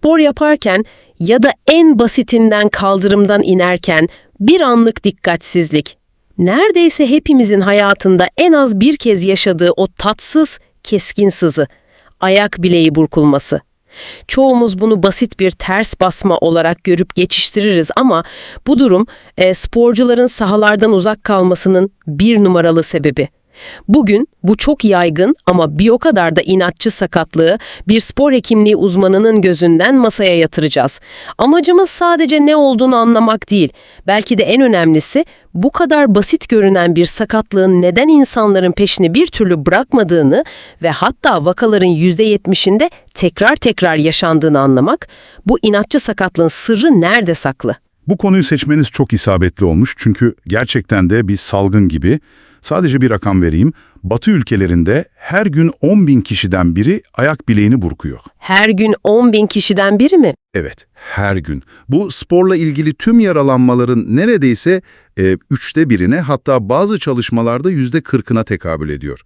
Spor yaparken ya da en basitinden kaldırımdan inerken bir anlık dikkatsizlik. Neredeyse hepimizin hayatında en az bir kez yaşadığı o tatsız, keskin sızı. Ayak bileği burkulması. Çoğumuz bunu basit bir ters basma olarak görüp geçiştiririz ama bu durum e, sporcuların sahalardan uzak kalmasının bir numaralı sebebi. Bugün bu çok yaygın ama bir o kadar da inatçı sakatlığı bir spor hekimliği uzmanının gözünden masaya yatıracağız. Amacımız sadece ne olduğunu anlamak değil. Belki de en önemlisi bu kadar basit görünen bir sakatlığın neden insanların peşini bir türlü bırakmadığını ve hatta vakaların %70'inde tekrar tekrar yaşandığını anlamak, bu inatçı sakatlığın sırrı nerede saklı? Bu konuyu seçmeniz çok isabetli olmuş çünkü gerçekten de bir salgın gibi. Sadece bir rakam vereyim. Batı ülkelerinde her gün 10 bin kişiden biri ayak bileğini burkuyor. Her gün 10 bin kişiden biri mi? Evet, her gün. Bu sporla ilgili tüm yaralanmaların neredeyse e, üçte birine hatta bazı çalışmalarda yüzde kırkına tekabül ediyor.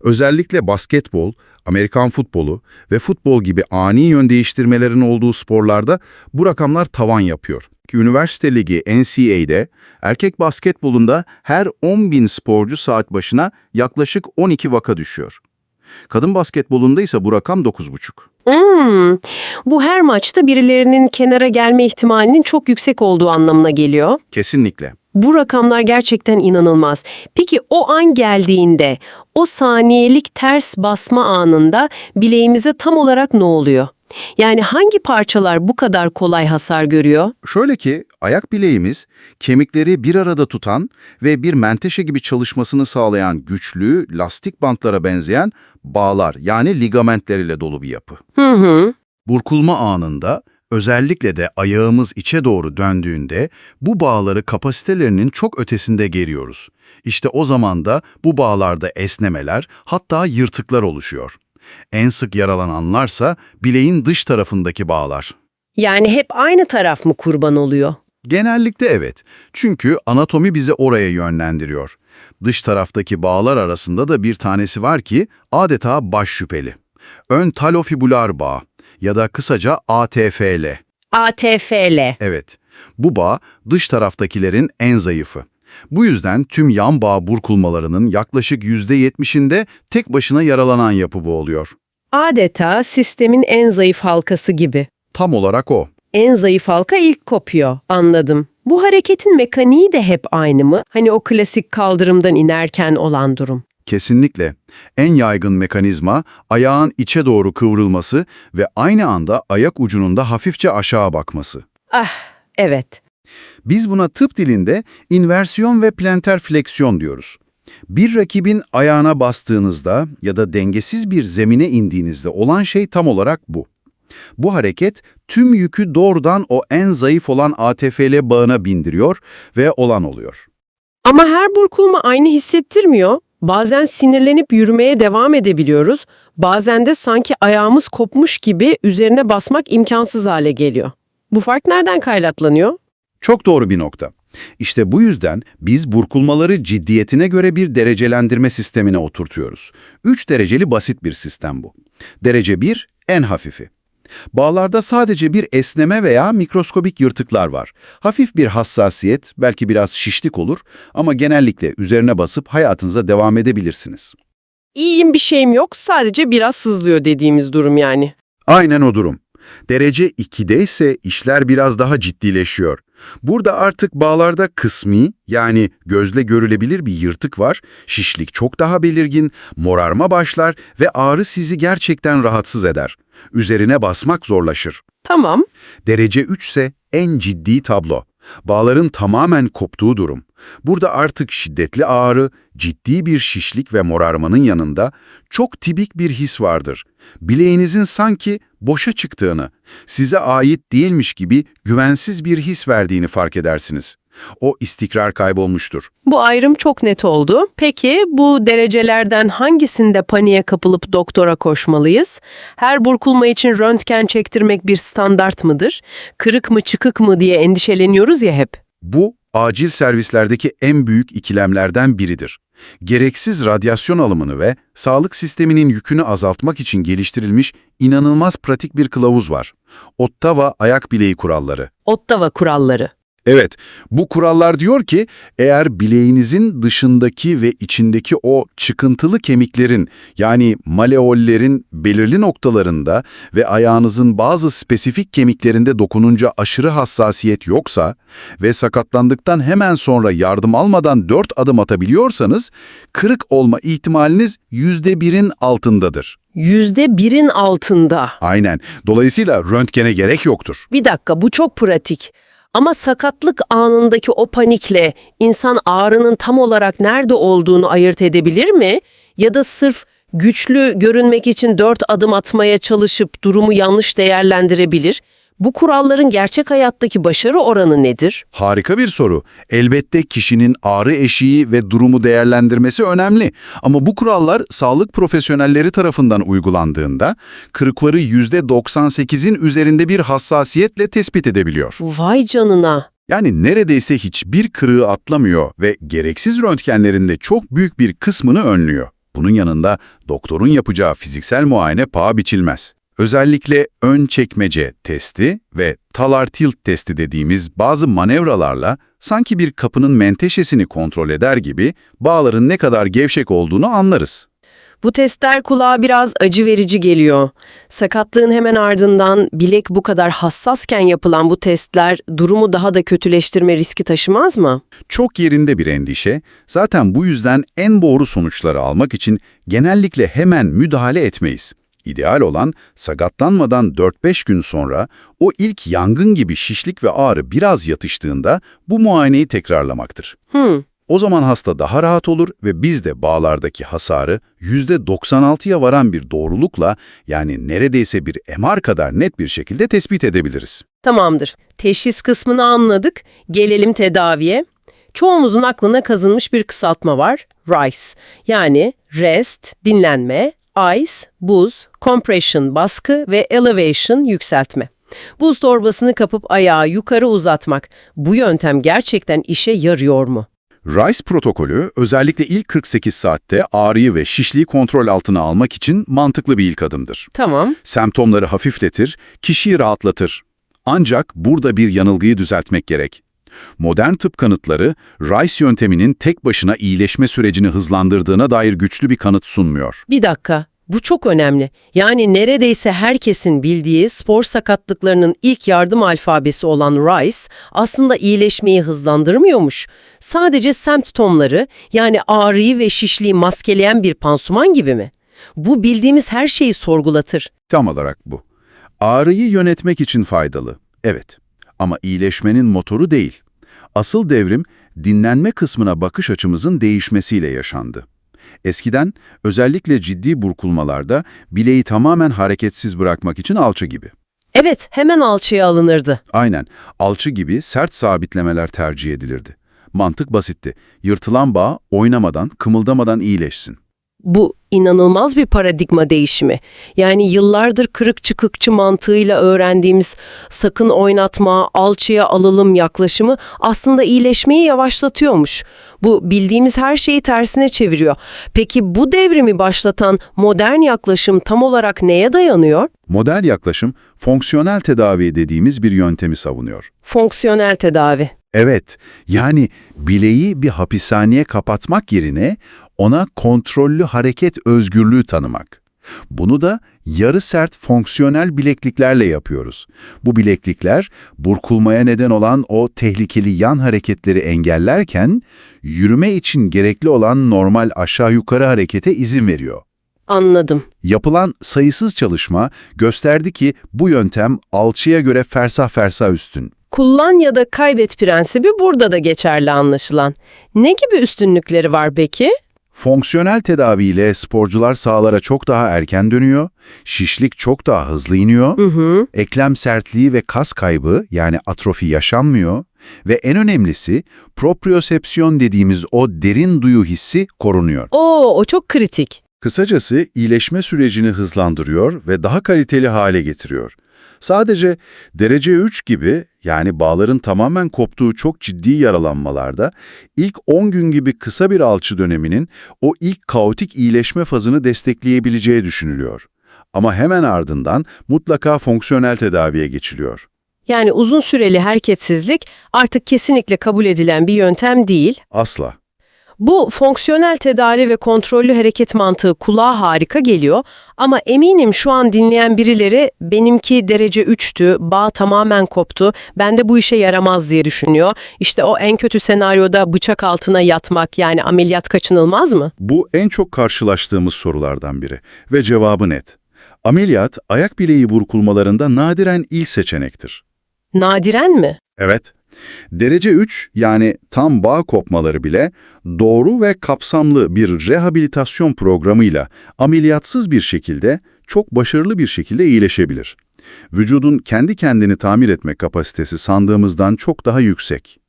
Özellikle basketbol, Amerikan futbolu ve futbol gibi ani yön değiştirmelerin olduğu sporlarda bu rakamlar tavan yapıyor. Üniversite Ligi NCAA'de erkek basketbolunda her 10 bin sporcu saat başına yaklaşık 12 vaka düşüyor. Kadın basketbolunda ise bu rakam 9,5. Hmm, bu her maçta birilerinin kenara gelme ihtimalinin çok yüksek olduğu anlamına geliyor. Kesinlikle. Bu rakamlar gerçekten inanılmaz. Peki o an geldiğinde, o saniyelik ters basma anında bileğimize tam olarak ne oluyor? Yani hangi parçalar bu kadar kolay hasar görüyor? Şöyle ki ayak bileğimiz kemikleri bir arada tutan ve bir menteşe gibi çalışmasını sağlayan güçlü lastik bantlara benzeyen bağlar yani ligamentler ile dolu bir yapı. Hı hı. Burkulma anında özellikle de ayağımız içe doğru döndüğünde bu bağları kapasitelerinin çok ötesinde geriyoruz. İşte o zaman da bu bağlarda esnemeler hatta yırtıklar oluşuyor. En sık yaralananlarsa bileğin dış tarafındaki bağlar. Yani hep aynı taraf mı kurban oluyor? Genellikle evet. Çünkü anatomi bizi oraya yönlendiriyor. Dış taraftaki bağlar arasında da bir tanesi var ki adeta baş şüpheli. Ön talofibular bağ ya da kısaca ATFL. ATFL. Evet, bu bağ dış taraftakilerin en zayıfı. Bu yüzden tüm yan bağ burkulmalarının yaklaşık %70'inde tek başına yaralanan yapı bu oluyor. Adeta sistemin en zayıf halkası gibi. Tam olarak o. En zayıf halka ilk kopuyor. Anladım. Bu hareketin mekaniği de hep aynı mı? Hani o klasik kaldırımdan inerken olan durum. Kesinlikle. En yaygın mekanizma ayağın içe doğru kıvrılması ve aynı anda ayak ucunun da hafifçe aşağı bakması. Ah, evet. Biz buna tıp dilinde inversiyon ve planter fleksiyon diyoruz. Bir rakibin ayağına bastığınızda ya da dengesiz bir zemine indiğinizde olan şey tam olarak bu. Bu hareket tüm yükü doğrudan o en zayıf olan ATFL bağına bindiriyor ve olan oluyor. Ama her burkulma aynı hissettirmiyor. Bazen sinirlenip yürümeye devam edebiliyoruz. Bazen de sanki ayağımız kopmuş gibi üzerine basmak imkansız hale geliyor. Bu fark nereden kaynaklanıyor? Çok doğru bir nokta. İşte bu yüzden biz burkulmaları ciddiyetine göre bir derecelendirme sistemine oturtuyoruz. 3 dereceli basit bir sistem bu. Derece 1 en hafifi. Bağlarda sadece bir esneme veya mikroskobik yırtıklar var. Hafif bir hassasiyet, belki biraz şişlik olur ama genellikle üzerine basıp hayatınıza devam edebilirsiniz. İyiyim bir şeyim yok sadece biraz sızlıyor dediğimiz durum yani. Aynen o durum. Derece 2'de ise işler biraz daha ciddileşiyor. Burada artık bağlarda kısmi yani gözle görülebilir bir yırtık var, şişlik çok daha belirgin, morarma başlar ve ağrı sizi gerçekten rahatsız eder. Üzerine basmak zorlaşır. Tamam. Derece 3 ise en ciddi tablo. Bağların tamamen koptuğu durum. Burada artık şiddetli ağrı, ciddi bir şişlik ve morarmanın yanında çok tipik bir his vardır. Bileğinizin sanki boşa çıktığını, size ait değilmiş gibi güvensiz bir his verdiğini fark edersiniz. O istikrar kaybolmuştur. Bu ayrım çok net oldu. Peki bu derecelerden hangisinde paniğe kapılıp doktora koşmalıyız? Her burkulma için röntgen çektirmek bir standart mıdır? Kırık mı çıkık mı diye endişeleniyoruz ya hep. Bu acil servislerdeki en büyük ikilemlerden biridir. Gereksiz radyasyon alımını ve sağlık sisteminin yükünü azaltmak için geliştirilmiş inanılmaz pratik bir kılavuz var. Ottawa Ayak Bileği Kuralları. Ottawa kuralları. Evet, bu kurallar diyor ki eğer bileğinizin dışındaki ve içindeki o çıkıntılı kemiklerin yani maleollerin belirli noktalarında ve ayağınızın bazı spesifik kemiklerinde dokununca aşırı hassasiyet yoksa ve sakatlandıktan hemen sonra yardım almadan 4 adım atabiliyorsanız kırık olma ihtimaliniz %1'in altındadır. Yüzde birin altında. Aynen. Dolayısıyla röntgene gerek yoktur. Bir dakika bu çok pratik. Ama sakatlık anındaki o panikle insan ağrının tam olarak nerede olduğunu ayırt edebilir mi? Ya da sırf güçlü görünmek için dört adım atmaya çalışıp durumu yanlış değerlendirebilir. Bu kuralların gerçek hayattaki başarı oranı nedir? Harika bir soru. Elbette kişinin ağrı eşiği ve durumu değerlendirmesi önemli. Ama bu kurallar sağlık profesyonelleri tarafından uygulandığında kırıkları %98'in üzerinde bir hassasiyetle tespit edebiliyor. Vay canına. Yani neredeyse hiçbir kırığı atlamıyor ve gereksiz röntgenlerinde çok büyük bir kısmını önlüyor. Bunun yanında doktorun yapacağı fiziksel muayene paha biçilmez. Özellikle ön çekmece testi ve talar tilt testi dediğimiz bazı manevralarla sanki bir kapının menteşesini kontrol eder gibi bağların ne kadar gevşek olduğunu anlarız. Bu testler kulağa biraz acı verici geliyor. Sakatlığın hemen ardından bilek bu kadar hassasken yapılan bu testler durumu daha da kötüleştirme riski taşımaz mı? Çok yerinde bir endişe. Zaten bu yüzden en doğru sonuçları almak için genellikle hemen müdahale etmeyiz. İdeal olan sakatlanmadan 4-5 gün sonra o ilk yangın gibi şişlik ve ağrı biraz yatıştığında bu muayeneyi tekrarlamaktır. Hmm. O zaman hasta daha rahat olur ve biz de bağlardaki hasarı %96'ya varan bir doğrulukla yani neredeyse bir MR kadar net bir şekilde tespit edebiliriz. Tamamdır. Teşhis kısmını anladık. Gelelim tedaviye. Çoğumuzun aklına kazınmış bir kısaltma var. RICE. Yani rest, dinlenme, ice, buz, compression, baskı ve elevation, yükseltme. Buz torbasını kapıp ayağı yukarı uzatmak. Bu yöntem gerçekten işe yarıyor mu? RICE protokolü özellikle ilk 48 saatte ağrıyı ve şişliği kontrol altına almak için mantıklı bir ilk adımdır. Tamam. Semptomları hafifletir, kişiyi rahatlatır. Ancak burada bir yanılgıyı düzeltmek gerek. Modern tıp kanıtları, RICE yönteminin tek başına iyileşme sürecini hızlandırdığına dair güçlü bir kanıt sunmuyor. Bir dakika. Bu çok önemli. Yani neredeyse herkesin bildiği spor sakatlıklarının ilk yardım alfabesi olan RICE aslında iyileşmeyi hızlandırmıyormuş. Sadece semptomları yani ağrıyı ve şişliği maskeleyen bir pansuman gibi mi? Bu bildiğimiz her şeyi sorgulatır. Tam olarak bu. Ağrıyı yönetmek için faydalı, evet. Ama iyileşmenin motoru değil. Asıl devrim, dinlenme kısmına bakış açımızın değişmesiyle yaşandı. Eskiden, özellikle ciddi burkulmalarda bileği tamamen hareketsiz bırakmak için alçı gibi. Evet, hemen alçıya alınırdı. Aynen, alçı gibi sert sabitlemeler tercih edilirdi. Mantık basitti. Yırtılan bağ oynamadan, kımıldamadan iyileşsin. Bu inanılmaz bir paradigma değişimi. Yani yıllardır kırık çıkıkçı mantığıyla öğrendiğimiz sakın oynatma, alçıya alalım yaklaşımı aslında iyileşmeyi yavaşlatıyormuş. Bu bildiğimiz her şeyi tersine çeviriyor. Peki bu devrimi başlatan modern yaklaşım tam olarak neye dayanıyor? Model yaklaşım, fonksiyonel tedavi dediğimiz bir yöntemi savunuyor. Fonksiyonel tedavi. Evet, yani bileği bir hapishaneye kapatmak yerine ona kontrollü hareket özgürlüğü tanımak. Bunu da yarı sert fonksiyonel bilekliklerle yapıyoruz. Bu bileklikler burkulmaya neden olan o tehlikeli yan hareketleri engellerken yürüme için gerekli olan normal aşağı yukarı harekete izin veriyor. Anladım. Yapılan sayısız çalışma gösterdi ki bu yöntem alçıya göre fersah fersah üstün. Kullan ya da kaybet prensibi burada da geçerli anlaşılan. Ne gibi üstünlükleri var peki? Fonksiyonel tedaviyle sporcular sahalara çok daha erken dönüyor, şişlik çok daha hızlı iniyor, Hı hı. eklem sertliği ve kas kaybı yani atrofi yaşanmıyor ve en önemlisi propriosepsiyon dediğimiz o derin duyu hissi korunuyor. Oo, o çok kritik. Kısacası iyileşme sürecini hızlandırıyor ve daha kaliteli hale getiriyor. Sadece derece 3 gibi yani bağların tamamen koptuğu çok ciddi yaralanmalarda ilk 10 gün gibi kısa bir alçı döneminin o ilk kaotik iyileşme fazını destekleyebileceği düşünülüyor. Ama hemen ardından mutlaka fonksiyonel tedaviye geçiliyor. Yani uzun süreli hareketsizlik artık kesinlikle kabul edilen bir yöntem değil. Asla. Bu fonksiyonel tedavi ve kontrollü hareket mantığı kulağa harika geliyor ama eminim şu an dinleyen birileri benimki derece 3'tü, bağ tamamen koptu, ben de bu işe yaramaz diye düşünüyor. İşte o en kötü senaryoda bıçak altına yatmak yani ameliyat kaçınılmaz mı? Bu en çok karşılaştığımız sorulardan biri ve cevabı net. Ameliyat, ayak bileği burkulmalarında nadiren ilk seçenektir. Nadiren mi? Evet. Derece 3 yani tam bağ kopmaları bile doğru ve kapsamlı bir rehabilitasyon programıyla ameliyatsız bir şekilde çok başarılı bir şekilde iyileşebilir. Vücudun kendi kendini tamir etme kapasitesi sandığımızdan çok daha yüksek.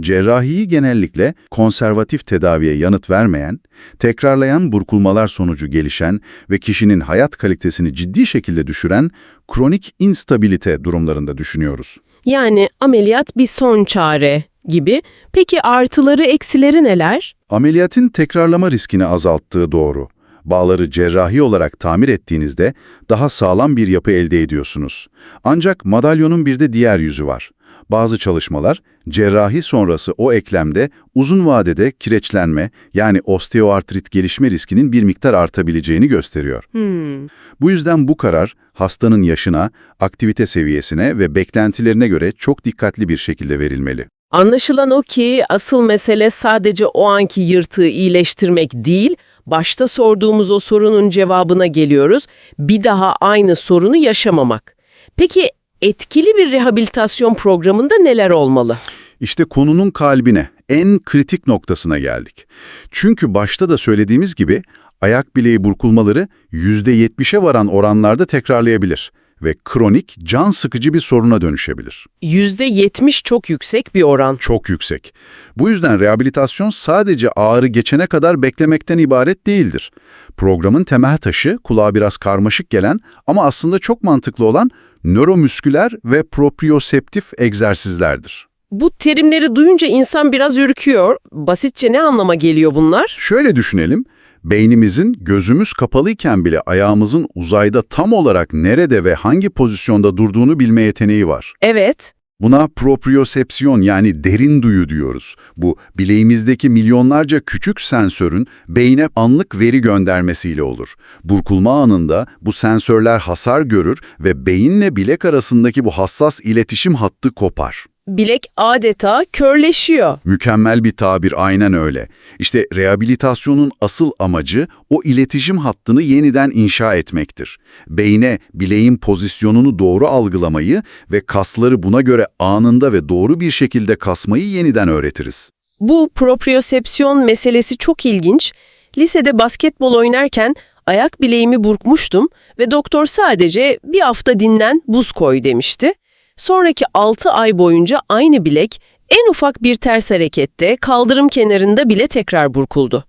Cerrahiyi genellikle konservatif tedaviye yanıt vermeyen, tekrarlayan burkulmalar sonucu gelişen ve kişinin hayat kalitesini ciddi şekilde düşüren kronik instabilite durumlarında düşünüyoruz. Yani ameliyat bir son çare gibi. Peki artıları eksileri neler? Ameliyatın tekrarlama riskini azalttığı doğru. Bağları cerrahi olarak tamir ettiğinizde daha sağlam bir yapı elde ediyorsunuz. Ancak madalyonun bir de diğer yüzü var. Bazı çalışmalar cerrahi sonrası o eklemde uzun vadede kireçlenme yani osteoartrit gelişme riskinin bir miktar artabileceğini gösteriyor. Hmm. Bu yüzden bu karar hastanın yaşına, aktivite seviyesine ve beklentilerine göre çok dikkatli bir şekilde verilmeli. Anlaşılan o ki asıl mesele sadece o anki yırtığı iyileştirmek değil, başta sorduğumuz o sorunun cevabına geliyoruz. Bir daha aynı sorunu yaşamamak. Peki etkili bir rehabilitasyon programında neler olmalı? İşte konunun kalbine, en kritik noktasına geldik. Çünkü başta da söylediğimiz gibi ayak bileği burkulmaları %70'e varan oranlarda tekrarlayabilir ve kronik, can sıkıcı bir soruna dönüşebilir. %70 çok yüksek bir oran. Çok yüksek. Bu yüzden rehabilitasyon sadece ağrı geçene kadar beklemekten ibaret değildir. Programın temel taşı kulağa biraz karmaşık gelen ama aslında çok mantıklı olan nöromüsküler ve proprioseptif egzersizlerdir. Bu terimleri duyunca insan biraz ürküyor. Basitçe ne anlama geliyor bunlar? Şöyle düşünelim, beynimizin gözümüz kapalıyken bile ayağımızın uzayda tam olarak nerede ve hangi pozisyonda durduğunu bilme yeteneği var. Evet. Buna propriosepsiyon yani derin duyu diyoruz. Bu bileğimizdeki milyonlarca küçük sensörün beyne anlık veri göndermesiyle olur. Burkulma anında bu sensörler hasar görür ve beyinle bilek arasındaki bu hassas iletişim hattı kopar. Bilek adeta körleşiyor. Mükemmel bir tabir aynen öyle. İşte rehabilitasyonun asıl amacı o iletişim hattını yeniden inşa etmektir. Beyne bileğin pozisyonunu doğru algılamayı ve kasları buna göre anında ve doğru bir şekilde kasmayı yeniden öğretiriz. Bu propriosepsiyon meselesi çok ilginç. Lisede basketbol oynarken ayak bileğimi burkmuştum ve doktor sadece bir hafta dinlen, buz koy demişti. Sonraki 6 ay boyunca aynı bilek en ufak bir ters harekette kaldırım kenarında bile tekrar burkuldu.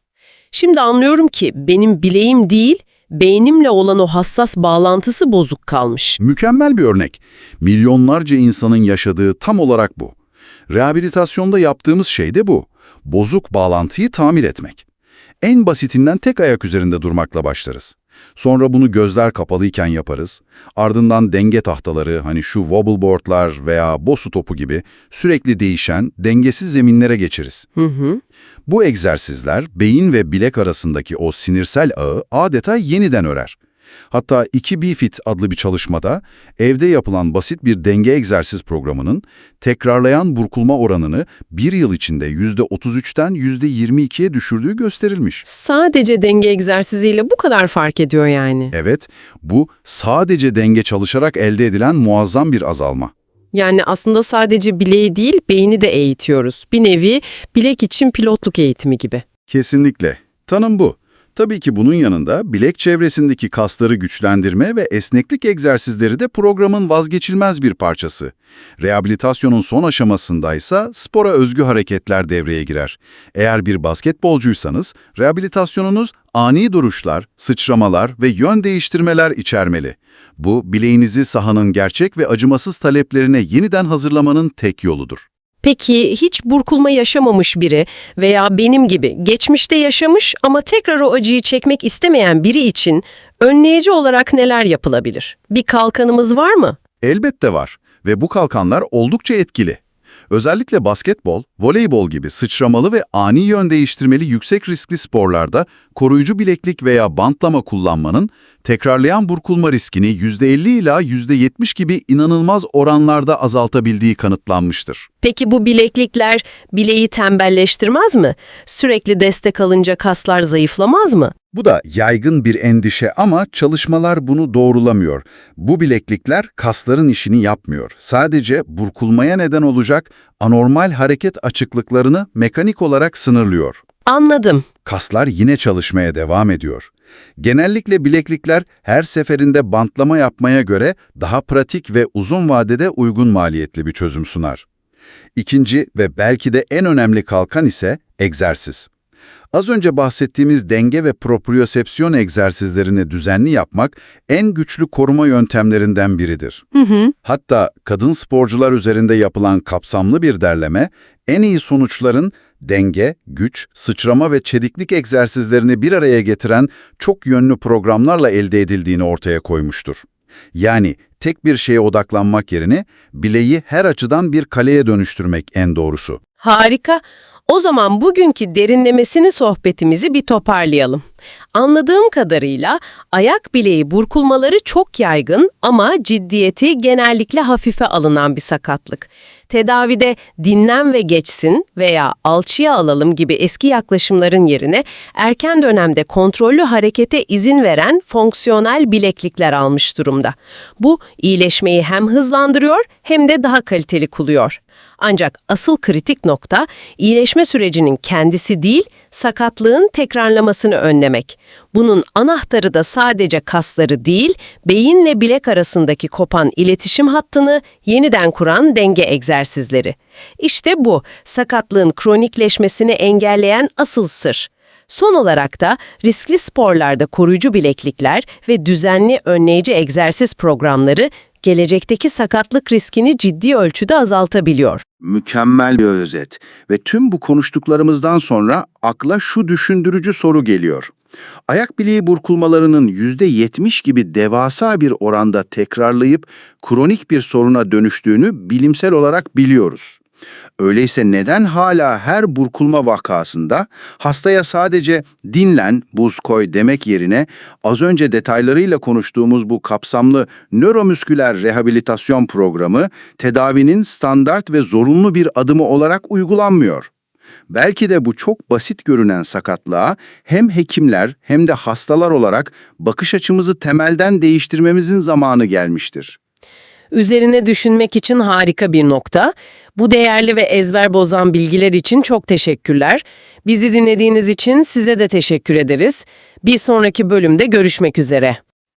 Şimdi anlıyorum ki benim bileğim değil, beynimle olan o hassas bağlantısı bozuk kalmış. Mükemmel bir örnek. Milyonlarca insanın yaşadığı tam olarak bu. Rehabilitasyonda yaptığımız şey de bu. Bozuk bağlantıyı tamir etmek. En basitinden tek ayak üzerinde durmakla başlarız. Sonra bunu gözler kapalıyken yaparız. Ardından denge tahtaları, hani şu wobbleboardlar veya bosu topu gibi sürekli değişen, dengesiz zeminlere geçeriz. Hı hı. Bu egzersizler beyin ve bilek arasındaki o sinirsel ağı adeta yeniden örer. Hatta 2B-Fit adlı bir çalışmada evde yapılan basit bir denge egzersiz programının tekrarlayan burkulma oranını bir yıl içinde %33'ten %22'ye düşürdüğü gösterilmiş. Sadece denge egzersiziyle bu kadar fark ediyor yani. Evet, bu sadece denge çalışarak elde edilen muazzam bir azalma. Yani aslında sadece bileği değil, beyni de eğitiyoruz. Bir nevi bilek için pilotluk eğitimi gibi. Kesinlikle. Tanım bu. Tabii ki bunun yanında bilek çevresindeki kasları güçlendirme ve esneklik egzersizleri de programın vazgeçilmez bir parçası. Rehabilitasyonun son aşamasındaysa spora özgü hareketler devreye girer. Eğer bir basketbolcuysanız rehabilitasyonunuz ani duruşlar, sıçramalar ve yön değiştirmeler içermeli. Bu bileğinizi sahanın gerçek ve acımasız taleplerine yeniden hazırlamanın tek yoludur. Peki hiç burkulma yaşamamış biri veya benim gibi geçmişte yaşamış ama tekrar o acıyı çekmek istemeyen biri için önleyici olarak neler yapılabilir? Bir kalkanımız var mı? Elbette var ve bu kalkanlar oldukça etkili. Özellikle basketbol, voleybol gibi sıçramalı ve ani yön değiştirmeli yüksek riskli sporlarda koruyucu bileklik veya bantlama kullanmanın tekrarlayan burkulma riskini %50 ila %70 gibi inanılmaz oranlarda azaltabildiği kanıtlanmıştır. Peki bu bileklikler bileği tembelleştirmez mi? Sürekli destek alınca kaslar zayıflamaz mı? Bu da yaygın bir endişe ama çalışmalar bunu doğrulamıyor. Bu bileklikler kasların işini yapmıyor. Sadece burkulmaya neden olacak anormal hareket açıklıklarını mekanik olarak sınırlıyor. Anladım. Kaslar yine çalışmaya devam ediyor. Genellikle bileklikler her seferinde bantlama yapmaya göre daha pratik ve uzun vadede uygun maliyetli bir çözüm sunar. İkinci ve belki de en önemli kalkan ise egzersiz. Az önce bahsettiğimiz denge ve propriosepsiyon egzersizlerini düzenli yapmak en güçlü koruma yöntemlerinden biridir. Hı hı. Hatta kadın sporcular üzerinde yapılan kapsamlı bir derleme, en iyi sonuçların denge, güç, sıçrama ve çediklik egzersizlerini bir araya getiren çok yönlü programlarla elde edildiğini ortaya koymuştur. Yani tek bir şeye odaklanmak yerine bileği her açıdan bir kaleye dönüştürmek en doğrusu. Harika. O zaman bugünkü derinlemesini sohbetimizi bir toparlayalım. Anladığım kadarıyla ayak bileği burkulmaları çok yaygın ama ciddiyeti genellikle hafife alınan bir sakatlık. Tedavide dinlen ve geçsin veya alçıya alalım gibi eski yaklaşımların yerine erken dönemde kontrollü harekete izin veren fonksiyonel bileklikler almış durumda. Bu iyileşmeyi hem hızlandırıyor hem de daha kaliteli kılıyor. Ancak asıl kritik nokta iyileşme sürecinin kendisi değil, sakatlığın tekrarlamasını önlemek. Bunun anahtarı da sadece kasları değil, beyinle bilek arasındaki kopan iletişim hattını yeniden kuran denge egzersizleri. İşte bu, sakatlığın kronikleşmesini engelleyen asıl sır. Son olarak da riskli sporlarda koruyucu bileklikler ve düzenli önleyici egzersiz programları gelecekteki sakatlık riskini ciddi ölçüde azaltabiliyor. Mükemmel bir özet ve tüm bu konuştuklarımızdan sonra akla şu düşündürücü soru geliyor. Ayak bileği burkulmalarının %70 gibi devasa bir oranda tekrarlayıp kronik bir soruna dönüştüğünü bilimsel olarak biliyoruz. Öyleyse neden hala her burkulma vakasında hastaya sadece dinlen, buz koy demek yerine az önce detaylarıyla konuştuğumuz bu kapsamlı nöromüsküler rehabilitasyon programı tedavinin standart ve zorunlu bir adımı olarak uygulanmıyor? Belki de bu çok basit görünen sakatlığa hem hekimler hem de hastalar olarak bakış açımızı temelden değiştirmemizin zamanı gelmiştir. Üzerine düşünmek için harika bir nokta. Bu değerli ve ezber bozan bilgiler için çok teşekkürler. Bizi dinlediğiniz için size de teşekkür ederiz. Bir sonraki bölümde görüşmek üzere.